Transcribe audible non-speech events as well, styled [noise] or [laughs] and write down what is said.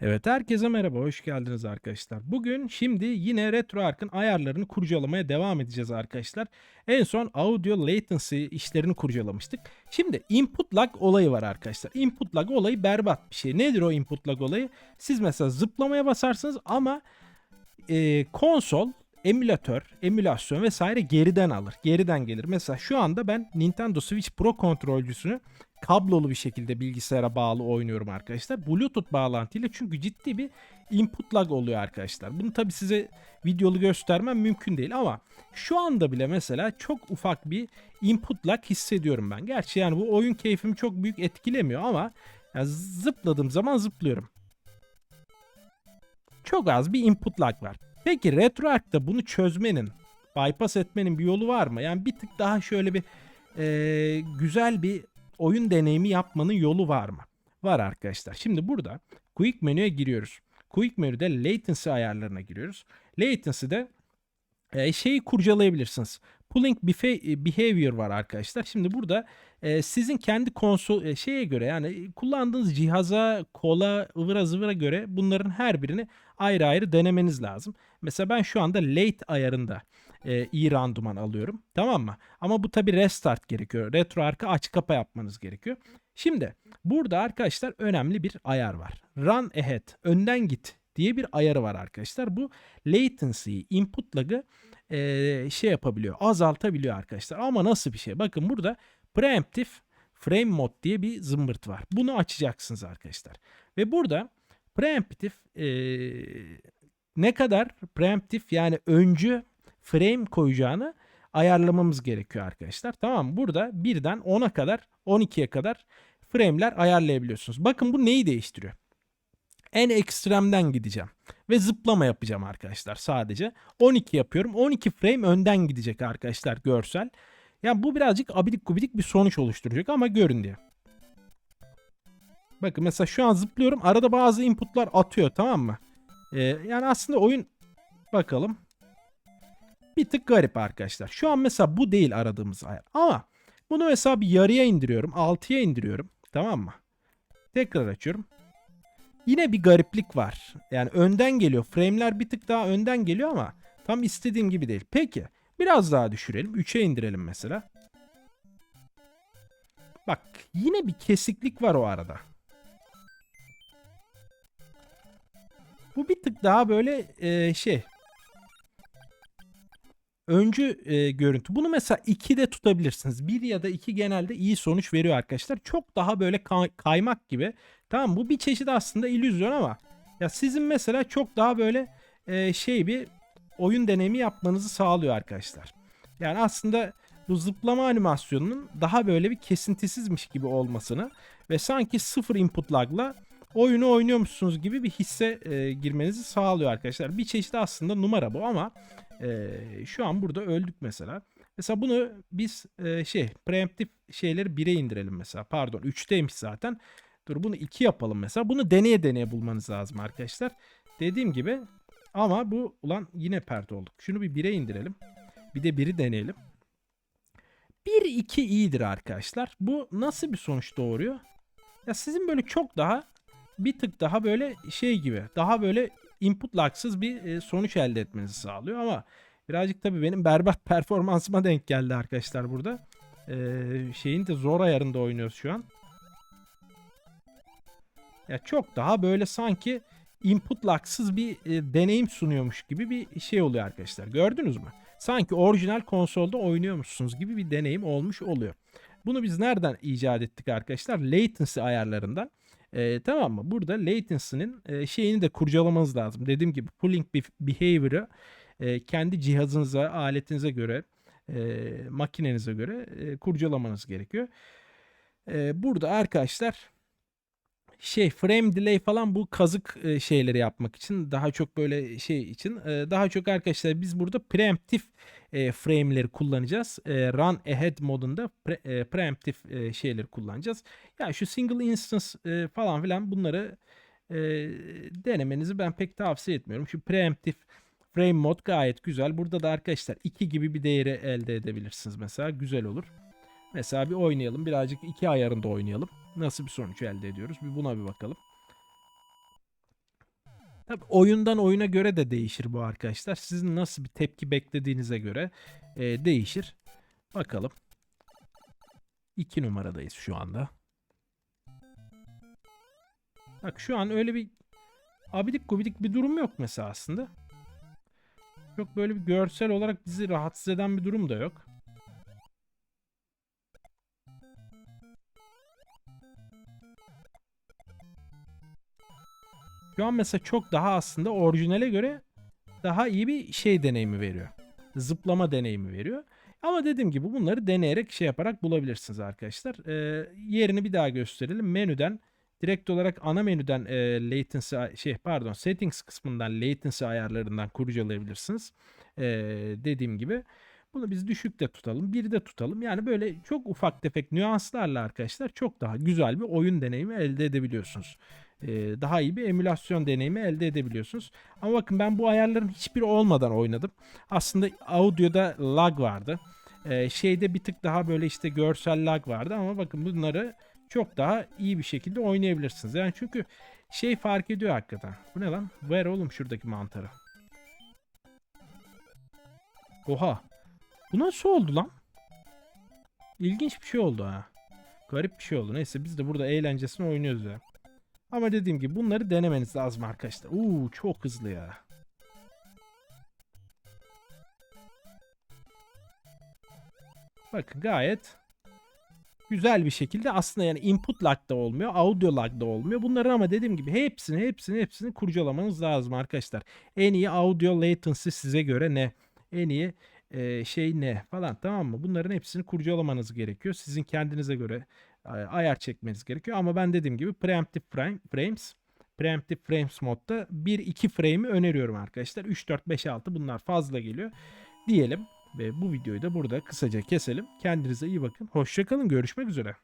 Evet herkese merhaba, hoş geldiniz arkadaşlar. Bugün şimdi yine RetroArch'ın ayarlarını kurcalamaya devam edeceğiz arkadaşlar. En son audio latency işlerini kurcalamıştık. Şimdi input lag olayı var arkadaşlar. Input lag olayı berbat bir şey. Nedir o input lag olayı? Siz mesela zıplamaya basarsınız ama e, konsol, emülatör, emülasyon vesaire geriden alır. Geriden gelir. Mesela şu anda ben Nintendo Switch Pro kontrolcüsünü kablolu bir şekilde bilgisayara bağlı oynuyorum arkadaşlar. Bluetooth bağlantıyla çünkü ciddi bir input lag oluyor arkadaşlar. Bunu tabi size videolu göstermem mümkün değil ama şu anda bile mesela çok ufak bir input lag hissediyorum ben. Gerçi yani bu oyun keyfimi çok büyük etkilemiyor ama yani zıpladığım zaman zıplıyorum. Çok az bir input lag var. Peki RetroArch'ta bunu çözmenin, bypass etmenin bir yolu var mı? Yani bir tık daha şöyle bir e, güzel bir oyun deneyimi yapmanın yolu var mı? Var arkadaşlar. Şimdi burada Quick menüye giriyoruz. Quick menüde latency ayarlarına giriyoruz. Latency'de e, şeyi kurcalayabilirsiniz. Pulling befa- behavior var arkadaşlar. Şimdi burada e, sizin kendi konsol e, şeye göre yani kullandığınız cihaza, kola, ıvıra zıvıra göre bunların her birini ayrı ayrı denemeniz lazım. Mesela ben şu anda late ayarında e, iyi randıman alıyorum. Tamam mı? Ama bu tabi restart gerekiyor. RetroArch'ı aç kapa yapmanız gerekiyor. Şimdi burada arkadaşlar önemli bir ayar var. Run ahead, önden git diye bir ayarı var arkadaşlar. Bu latency'yi, input lag'ı e, şey yapabiliyor, azaltabiliyor arkadaşlar. Ama nasıl bir şey? Bakın burada preemptive frame mode diye bir zımbırt var. Bunu açacaksınız arkadaşlar. Ve burada preemptive e, ne kadar preemptive yani öncü frame koyacağını ayarlamamız gerekiyor arkadaşlar. Tamam? Burada birden 10'a kadar 12'ye kadar frame'ler ayarlayabiliyorsunuz. Bakın bu neyi değiştiriyor? En ekstremden gideceğim. Ve zıplama yapacağım arkadaşlar sadece. 12 yapıyorum. 12 frame önden gidecek arkadaşlar görsel. Yani bu birazcık abidik gubidik bir sonuç oluşturacak ama görün diye. Bakın mesela şu an zıplıyorum. Arada bazı inputlar atıyor tamam mı? Ee, yani aslında oyun bakalım. Bir tık garip arkadaşlar. Şu an mesela bu değil aradığımız ayar. Ama bunu mesela bir yarıya indiriyorum. 6'ya indiriyorum. Tamam mı? Tekrar açıyorum. Yine bir gariplik var. Yani önden geliyor. Frame'ler bir tık daha önden geliyor ama tam istediğim gibi değil. Peki biraz daha düşürelim. 3'e indirelim mesela. Bak yine bir kesiklik var o arada. Bu bir tık daha böyle e, şey öncü e, görüntü. Bunu mesela 2'de tutabilirsiniz. 1 ya da 2 genelde iyi sonuç veriyor arkadaşlar. Çok daha böyle kay- kaymak gibi. Tamam bu bir çeşit aslında illüzyon ama ya sizin mesela çok daha böyle e, şey bir oyun deneyimi yapmanızı sağlıyor arkadaşlar. Yani aslında bu zıplama animasyonunun daha böyle bir kesintisizmiş gibi olmasını ve sanki sıfır input lag'la oyunu oynuyormuşsunuz gibi bir hisse e, girmenizi sağlıyor arkadaşlar. Bir çeşit aslında numara bu ama e, şu an burada öldük mesela. Mesela bunu biz e, şey preemptive şeyleri 1'e indirelim mesela. Pardon 3'teymiş zaten. Dur bunu 2 yapalım mesela. Bunu deneye deneye bulmanız lazım arkadaşlar. Dediğim gibi ama bu ulan yine pert olduk. Şunu bir 1'e indirelim. Bir de 1'i deneyelim. 1-2 iyidir arkadaşlar. Bu nasıl bir sonuç doğuruyor? Ya sizin böyle çok daha bir tık daha böyle şey gibi daha böyle input lagsız bir e, sonuç elde etmenizi sağlıyor ama birazcık tabii benim berbat [laughs] performansıma denk geldi arkadaşlar burada. Ee, şeyin de zor ayarında oynuyoruz şu an. Ya çok daha böyle sanki input lagsız bir e, deneyim sunuyormuş gibi bir şey oluyor arkadaşlar. Gördünüz mü? Sanki orijinal konsolda oynuyormuşsunuz gibi bir deneyim olmuş oluyor. Bunu biz nereden icat ettik arkadaşlar? Latency ayarlarından. Ee, tamam mı? Burada latency'nin e, şeyini de kurcalamanız lazım. Dediğim gibi pulling behavior'ı e, kendi cihazınıza, aletinize göre, e, makinenize göre e, kurcalamanız gerekiyor. E, burada arkadaşlar şey frame delay falan bu kazık e, şeyleri yapmak için daha çok böyle şey için e, daha çok arkadaşlar biz burada preemptive e, frame'leri kullanacağız. E, run ahead modunda pre, e, preemptive e, şeyleri kullanacağız. Ya şu single instance falan filan bunları denemenizi ben pek tavsiye etmiyorum. Şu preemptive frame mod gayet güzel. Burada da arkadaşlar 2 gibi bir değeri elde edebilirsiniz mesela. Güzel olur. Mesela bir oynayalım. Birazcık iki ayarında oynayalım. Nasıl bir sonuç elde ediyoruz? Bir buna bir bakalım. Tabii oyundan oyuna göre de değişir bu arkadaşlar. Sizin nasıl bir tepki beklediğinize göre e, değişir. Bakalım. 2 numaradayız şu anda. Bak şu an öyle bir abidik gubidik bir durum yok mesela aslında. Çok böyle bir görsel olarak bizi rahatsız eden bir durum da yok. Şu an mesela çok daha aslında orijinale göre daha iyi bir şey deneyimi veriyor. Zıplama deneyimi veriyor. Ama dediğim gibi bunları deneyerek şey yaparak bulabilirsiniz arkadaşlar. Ee, yerini bir daha gösterelim. Menüden direkt olarak ana menüden e, latency şey pardon settings kısmından latency ayarlarından kurcalayabilirsiniz. Ee, dediğim gibi bunu biz düşükte tutalım, bir de tutalım. Yani böyle çok ufak tefek nüanslarla arkadaşlar çok daha güzel bir oyun deneyimi elde edebiliyorsunuz. Ee, daha iyi bir emülasyon deneyimi elde edebiliyorsunuz. Ama bakın ben bu ayarların hiçbiri olmadan oynadım. Aslında audioda lag vardı. Ee, şeyde bir tık daha böyle işte görsel lag vardı ama bakın bunları çok daha iyi bir şekilde oynayabilirsiniz. Yani çünkü şey fark ediyor hakikaten. Bu ne lan? Ver oğlum şuradaki mantarı. Oha. Bu nasıl oldu lan? İlginç bir şey oldu ha. Garip bir şey oldu. Neyse biz de burada eğlencesine oynuyoruz ya. Ama dediğim gibi bunları denemeniz lazım arkadaşlar. Uuu çok hızlı ya. Bakın gayet güzel bir şekilde aslında yani input lag da olmuyor, audio lag da olmuyor. Bunları ama dediğim gibi hepsini hepsini hepsini kurcalamanız lazım arkadaşlar. En iyi audio latency size göre ne? En iyi e, şey ne falan tamam mı? Bunların hepsini kurcalamanız gerekiyor. Sizin kendinize göre ayar çekmeniz gerekiyor. Ama ben dediğim gibi preemptive frame, frames Preemptive Frames modda 1-2 frame'i öneriyorum arkadaşlar. 3, 4, 5, 6 bunlar fazla geliyor. Diyelim ve bu videoyu da burada kısaca keselim. Kendinize iyi bakın. Hoşçakalın. Görüşmek üzere.